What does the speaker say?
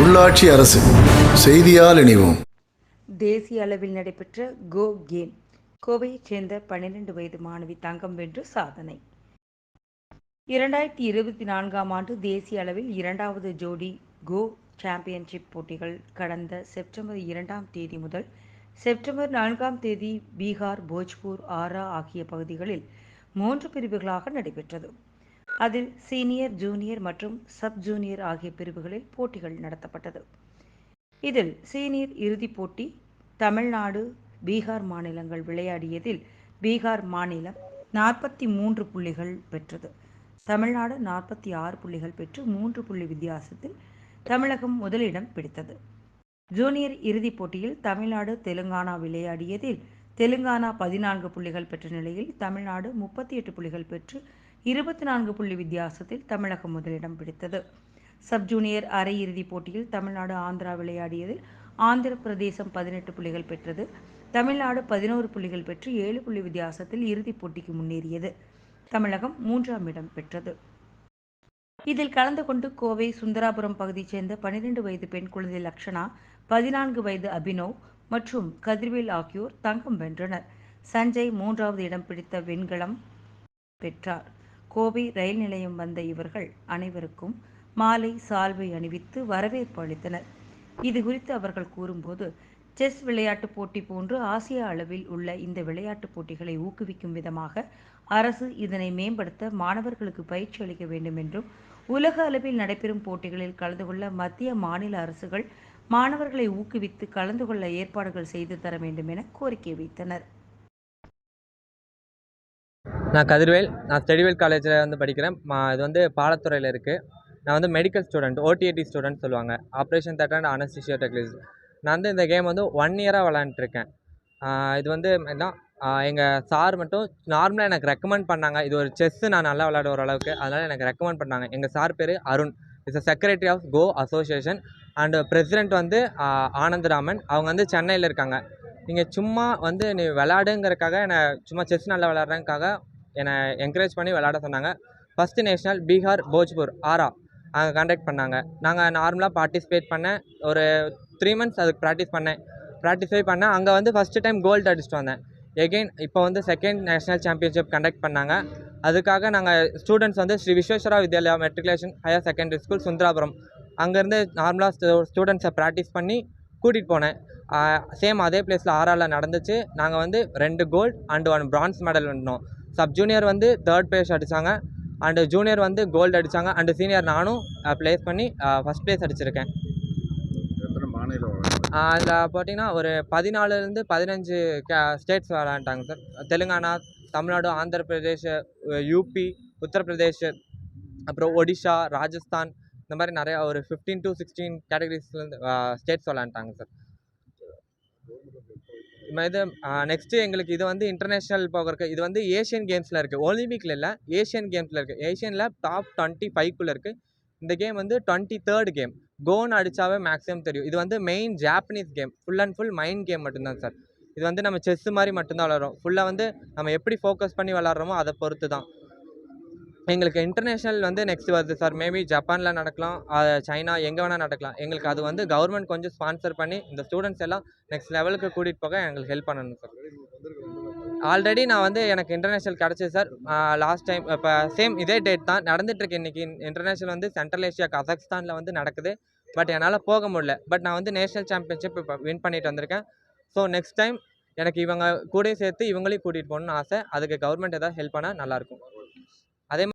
உள்ளாட்சி அரசு செய்தியால் இணைவோம். தேசிய அளவில் நடைபெற்ற கோ கேம் கோவையைச் சேர்ந்த பன்னிரண்டு வயது மாணவி தங்கம் வென்று சாதனை. இரண்டாயிரத்தி இருபத்தி நான்காம் ஆண்டு தேசிய அளவில் இரண்டாவது ஜோடி கோ சாம்பியன்ஷிப் போட்டிகள் கடந்த செப்டம்பர் இரண்டாம் தேதி முதல் செப்டம்பர் நான்காம் தேதி பீகார் போஜ்பூர் ஆரா ஆகிய பகுதிகளில் மூன்று பிரிவுகளாக நடைபெற்றது. அதில் சீனியர் ஜூனியர் மற்றும் சப் ஜூனியர் ஆகிய பிரிவுகளில் போட்டிகள் நடத்தப்பட்டது. இதில் சீனியர் இறுதிப் போட்டி தமிழ்நாடு பீகார் மாநிலங்கள் விளையாடியதில் பீகார் மாநிலம் நாற்பத்தி மூன்று புள்ளிகள் பெற்றது. தமிழ்நாடு நாற்பத்தி ஆறு புள்ளிகள் பெற்று மூன்று புள்ளி வித்தியாசத்தில் தமிழகம் முதலிடம் பிடித்தது. ஜூனியர் இறுதிப் போட்டியில் தமிழ்நாடு தெலுங்கானா விளையாடியதில் தெலுங்கானா பதினான்கு புள்ளிகள் பெற்ற நிலையில் தமிழ்நாடு முப்பத்தி எட்டு புள்ளிகள் பெற்று இருபத்தி நான்கு புள்ளி வித்தியாசத்தில் தமிழகம் முதலிடம் பிடித்தது. சப் ஜூனியர் அரையிறுதிப் போட்டியில் தமிழ்நாடு ஆந்திரா விளையாடியதில் ஆந்திர பிரதேசம் பதினெட்டு புள்ளிகள் பெற்றது. தமிழ்நாடு பதினோரு புள்ளிகள் பெற்று ஏழு புள்ளி வித்தியாசத்தில் இறுதிப் போட்டிக்கு முன்னேறியது. தமிழகம் மூன்றாம் இடம் பெற்றது. இதில் கலந்து கொண்டு கோவை சுந்தராபுரம் பகுதியைச் சேர்ந்த பனிரெண்டு வயது பெண் குழந்தை லக்ஷனா பதினான்கு வயது அபினவ் மற்றும் கதிர்வேல் ஆகியோர் தங்கம் வென்றனர். சஞ்சய் மூன்றாவது இடம் பிடித்த வெண்கலம் பெற்றார். கோவை ரயில் நிலையம் வந்த இவர்கள் அனைவருக்கும் மாலை சால்வை அணிவித்து வரவேற்பு அளித்தனர். இது குறித்து அவர்கள் கூறும்போது செஸ் விளையாட்டுப் போட்டி போன்று ஆசிய அளவில் உள்ள இந்த விளையாட்டுப் போட்டிகளை ஊக்குவிக்கும் விதமாக அரசு இதனை மேம்படுத்த மாணவர்களுக்கு பயிற்சி அளிக்க வேண்டும் என்றும் உலக அளவில் நடைபெறும் போட்டிகளில் கலந்து கொள்ள மத்திய மாநில அரசுகள் மாணவர்களை ஊக்குவித்து கலந்து கொள்ள ஏற்பாடுகள் செய்து தர வேண்டும் என கோரிக்கை வைத்தனர். நான் கதிர்வேல் நான் ஸ்டெடிவேல் காலேஜில் வந்து படிக்கிறேன். மா- இது வந்து பாலத்துறையில் இருக்குது நான் வந்து மெடிக்கல் ஸ்டூடெண்ட் ஓடிஏடி ஸ்டூடெண்ட் சொல்லுவாங்க. ஆப்ரேஷன் தேட்டர் அண்ட் அனஸ்டிஷியா டெக்லிஸ் நான் வந்து இந்த கேம் வந்து ஒன் இயராக விளாண்டுருக்கேன் இது வந்து என்ன எங்கள் சார் மட்டும் நார்மலாக எனக்கு ரெக்கமெண்ட் பண்ணாங்க. இது ஒரு செஸ்ஸு நான் நல்லா விளாட ஓரளவுக்கு அதனால் எனக்கு ரெக்கமெண்ட் பண்ணாங்க. எங்கள் சார் பேர் Arun. Is secretary of go association and president வந்து ஆனந்தராமன். அவங்க வந்து சென்னையில் இருக்காங்க. நீங்கள் சும்மா வந்து நீ விளாடுங்கிறக்காக என்னை சும்மா செஸ் நல்லா விளாட்றதுக்காக என்னை என்கரேஜ் பண்ணி விளாட சொன்னாங்க. ஃபஸ்ட்டு நேஷ்னல் பீகார் போஜ்பூர் ஆரா அங்கே கண்டக்ட் பண்ணாங்க. நாங்கள் நார்மலாக பார்ட்டிசிபேட் பண்ணேன். ஒரு த்ரீ மந்த்ஸ் அதுக்கு ப்ராக்டிஸ் பண்ணேன். ப்ராக்டிஸே பண்ணேன். அங்கே வந்து ஃபஸ்ட்டு டைம் கோல்டு அடிச்சுட்டு வந்தேன். எகெயின் இப்போ வந்து செகண்ட் நேஷ்னல் சாம்பியன்ஷிப் கண்டக்ட் பண்ணாங்க. அதுக்காக நாங்கள் ஸ்டூடெண்ட்ஸ் வந்து Shri Visweswara Vidyalaya matriculation higher secondary school Sundarapuram. அங்கேருந்து நார்மலாக ஸ்டூடெண்ட்ஸை ப்ராக்டிஸ் பண்ணி கூட்டிகிட்டு போனேன். சேம் அதே பிளேஸில் ஆறாவில் நடந்துச்சு. நாங்கள் வந்து ரெண்டு gold and one bronze medal வந்தோம் சப் ஜூனியர் வந்து தேர்ட் பிளேஸ் அடித்தாங்க அண்டு ஜூனியர் வந்து கோல்டு அடித்தாங்க அண்டு சீனியர் நானும் ப்ளேஸ் பண்ணி ஃபஸ்ட் ப்ளேஸ் அடிச்சிருக்கேன். அதில் பார்த்தீங்கன்னா ஒரு பதினாலுலேருந்து பதினஞ்சு கே ஸ்டேட்ஸ் விளாண்டாங்க சார் தெலுங்கானா தமிழ்நாடு ஆந்திர பிரதேஷ் யூபி உத்தரப்பிரதேஷ் அப்புறம் ஒடிஷா ராஜஸ்தான் இந்த மாதிரி நிறையா ஒரு ஃபிஃப்டீன் டு சிக்ஸ்டீன் கேட்டகரிஸ்லேருந்து ஸ்டேட்ஸ் விளாண்டாங்க சார் இது நெக்ஸ்ட்டு எங்களுக்கு இது வந்து இன்டர்நேஷ்னல் போகிறக்கு இது வந்து ஏஷியன் கேம்ஸில் இருக்குது ஒலிம்பிக்கில் இல்லை ஏஷியன் கேம்ஸில் இருக்குது ஏஷியனில் டாப் டுவெண்ட்டி ஃபைவ்க்குள்ளே இருக்குது இந்த கேம் வந்து டுவெண்ட்டி தேர்ட் கேம் கோன் அடித்தாவே மேக்ஸிமம் தெரியும். இது வந்து main Japanese game full and full mind game மட்டும்தான் சார் இது வந்து நம்ம செஸ் மாதிரி மட்டும்தான் விளாட்றோம் ஃபுல்லாக வந்து நம்ம எப்படி ஃபோக்கஸ் பண்ணி விளாட்றோமோ அதை பொறுத்து தான் எங்களுக்கு இன்டர்நேஷ்னல் வந்து நெக்ஸ்ட் வருது சார் மேபி ஜப்பானில் நடக்கலாம். சைனா எங்கே வேணால் நடக்கலாம். எங்களுக்கு அது வந்து கவர்மெண்ட் கொஞ்சம் ஸ்பான்சர் பண்ணி இந்த ஸ்டூடெண்ட்ஸ் எல்லாம் நெக்ஸ்ட் லெவலுக்கு கூட்டிகிட்டு போக எங்களுக்கு ஹெல்ப் பண்ணணும் சார் ஆல்ரெடி நான் வந்து எனக்கு இன்டர்நேஷ்னல் கிடச்சிது சார் லாஸ்ட் டைம் இப்போ சேம் இதே டேட் தான். நடந்துட்டுருக்கு இன்றைக்கி இன்டர்நேஷ்னல் வந்து சென்ட்ரல் ஏஷியா கசக்ஸ்தானில் வந்து நடக்குது. பட் என்னால் போக முடியல. பட் நான் வந்து நேஷனல் சாம்பியன்ஷிப் இப்போ வின் பண்ணிட்டு வந்திருக்கேன். ஸோ நெக்ஸ்ட் டைம் எனக்கு இவங்க கூட சேர்த்து இவங்களையும் கூட்டிகிட்டு போகணும்னு ஆசை. அதுக்கு கவர்மெண்ட் ஏதாவது ஹெல்ப் பண்ணால் நல்லாயிருக்கும் அதே